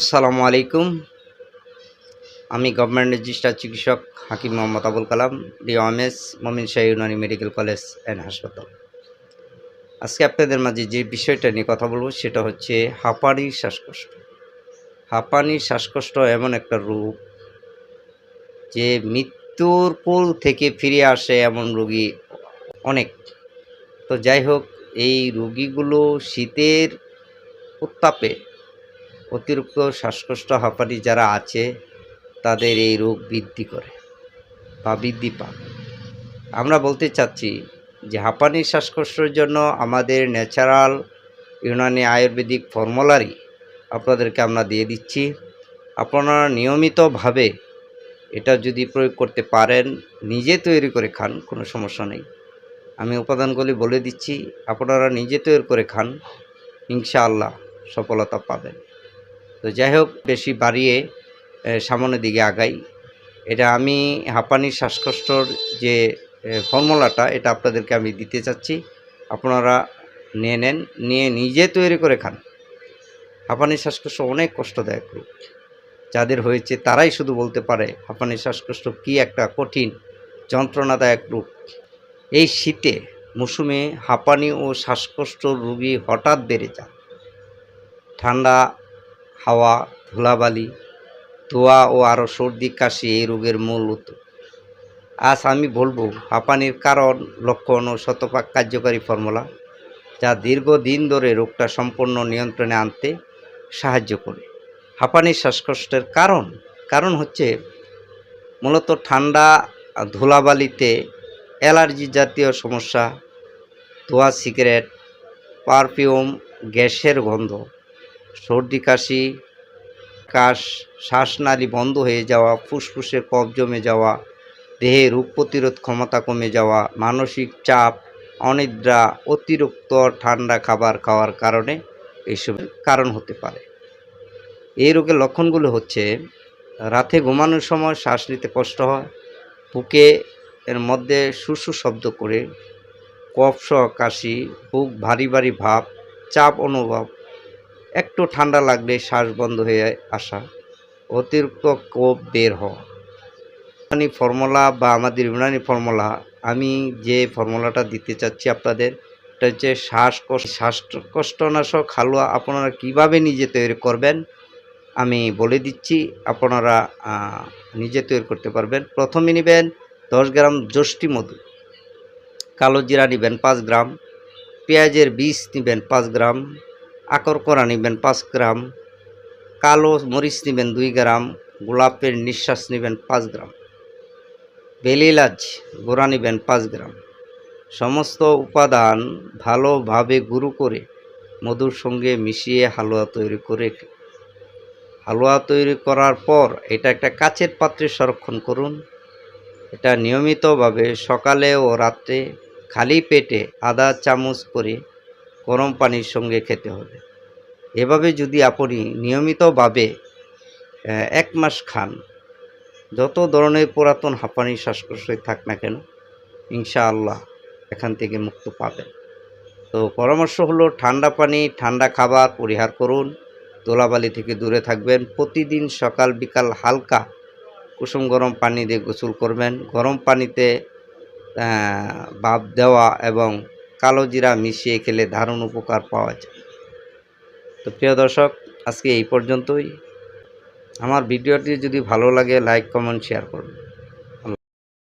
আসসালামু আলাইকুম। আমি গভর্নমেন্ট রেজিস্টার চিকিৎসক হাকিম Mohammad Abul Kalam, DOMS, Momin Shah Unani medical college and হাসপাতাল। আজকে আপনাদের মাঝে যে বিষয়টা নিয়ে কথা বলব, সেটা হচ্ছে হাঁপানির শ্বাসকষ্ট। হাঁপানির শ্বাসকষ্ট এমন একটা রোগ যে মৃত্যুর কোল থেকে ফিরে আসে এমন রোগী অনেক। তো যাই হোক, এই রোগীগুলো শীতের উত্তাপে অতিরিক্ত শ্বাসকষ্ট, হাঁপানি যারা আছে, তাদের এই রোগ বৃদ্ধি করে বা বৃদ্ধি পায়। আমরা বলতে চাচ্ছি যে হাঁপানির শ্বাসকষ্টের জন্য আমাদের ন্যাচারাল ইউনানি আয়ুর্বেদিক ফর্মুলারি আপনাদেরকে আমরা দিয়ে দিচ্ছি। আপনারা নিয়মিতভাবে এটা যদি প্রয়োগ করতে পারেন, নিজে তৈরি করে খান, কোনো সমস্যা নেই। আমি উপাদানগুলি বলে দিচ্ছি, আপনারা নিজে তৈরি করে খান, ইনশাআল্লাহ সফলতা পাবেন। তো যাই হোক, বেশি বাড়িয়ে সামনের দিকে আগাই। এটা আমি হাঁপানির শ্বাসকষ্টর যে ফর্মুলাটা, এটা আপনাদেরকে আমি দিতে চাচ্ছি। আপনারা নিয়ে নেন, নিয়ে নিজে তৈরি করে খান। হাঁপানির শ্বাসকষ্ট অনেক কষ্টদায়ক রোগ। যাদের হয়েছে তারাই শুধু বলতে পারে, হাঁপানির শ্বাসকষ্ট কী একটা কঠিন, যন্ত্রণাদায়ক রোগ। এই শীতে মৌসুমে হাঁপানি ও শ্বাসকষ্ট রোগী হঠাৎ বেড়ে যায়। ঠান্ডা হাওয়া, ধুলাবালি, ধোয়া ও আরও সর্দি, কাশি এই রোগের মূল আজ আমি বলব হাঁপানির কারণ, লক্ষণ ও শতভাগ কার্যকারী ফর্মুলা যা দীর্ঘদিন ধরে রোগটা সম্পূর্ণ নিয়ন্ত্রণে আনতে সাহায্য করে। হাঁপানির শ্বাসকষ্টের কারণ কারণ হচ্ছে মূলত ঠান্ডা, ধুলাবালিতে অ্যালার্জি জাতীয় সমস্যা, ধোয়া, সিগারেট, পারফিউম, গ্যাসের গন্ধ সর্দি, কাশি, কাশ, শ্বাসনালী বন্ধ হয়ে যাওয়া ফুসফুসে কফ জমে যাওয়া দেহে রোগ প্রতিরোধ ক্ষমতা কমে যাওয়া, মানসিক চাপ, অনিদ্রা, অতিরিক্ত ঠান্ডা খাবার খাওয়ার কারণে এইসব কারণ হতে পারে। এই রোগের লক্ষণগুলো হচ্ছে, রাতে ঘুমানোর সময় শ্বাস নিতে কষ্ট হয়, বুকে এর মধ্যে সুসু শব্দ করে, কফ সহ কাশি, বুক ভারী ভারী ভাব, চাপ অনুভব একটু ঠান্ডা লাগলে শ্বাস বন্ধ হয়ে আসা, অতিরিক্ত কোপ বের হওয়া। ইউনানি ফর্মুলা বা আমাদের ইউনানি ফর্মুলা, আমি যে ফর্মুলাটা দিতে চাচ্ছি আপনাদের, এটা হচ্ছে শ্বাসকষ্ট শ্বাসকষ্টনাশক হালুয়া আপনারা কীভাবে নিজে তৈরি করবেন, আমি বলে দিচ্ছি, আপনারা নিজে তৈরি করতে পারবেন। প্রথমে নেবেন দশ গ্রাম যষ্টি মধু, কালো জিরা নেবেন পাঁচ গ্রাম, পেঁয়াজের বীজ নেবেন পাঁচ গ্রাম আকর করা নেবেন পাঁচ গ্রাম, কালো মরিচ নেবেন দুই গ্রাম, গোলাপের নিঃশ্বাস নেবেন পাঁচ গ্রাম বেলিলাজ গোড়া নেবেন পাঁচ গ্রাম। সমস্ত উপাদান ভালোভাবে গুঁড়ো করে মধুর সঙ্গে মিশিয়ে হালুয়া তৈরি করে হালুয়া তৈরি করার পর এটা একটা কাচের পাত্রে সংরক্ষণ করুন। এটা নিয়মিতভাবে সকালে ও রাত্রে খালি পেটে আধা চামচ করে গরম পানির সঙ্গে খেতে হবে। এভাবে যদি আপনি নিয়মিতভাবে এক মাস খান, যত ধরনের পুরাতন হাঁপানি শ্বাসকষ্টই থাক না কেন, ইনশাআল্লাহ এখান থেকে মুক্ত পাবেন। তো পরামর্শ হলো, ঠান্ডা পানি, ঠান্ডা খাবার পরিহার করুন তোলাবালি থেকে দূরে থাকবেন, প্রতিদিন সকাল, বিকাল হালকা কুসুম গরম পানি দিয়ে গোসল করবেন। গরম পানিতে ভাপ দেওয়া এবং কালো জিরা মিশিয়ে খেলে দারুণ উপকার পাওয়া যায়। তো প্রিয় দর্শক, আজকে এই পর্যন্তই। আমার ভিডিওটি যদি ভালো লাগে, লাইক, কমেন্ট, শেয়ার করুন।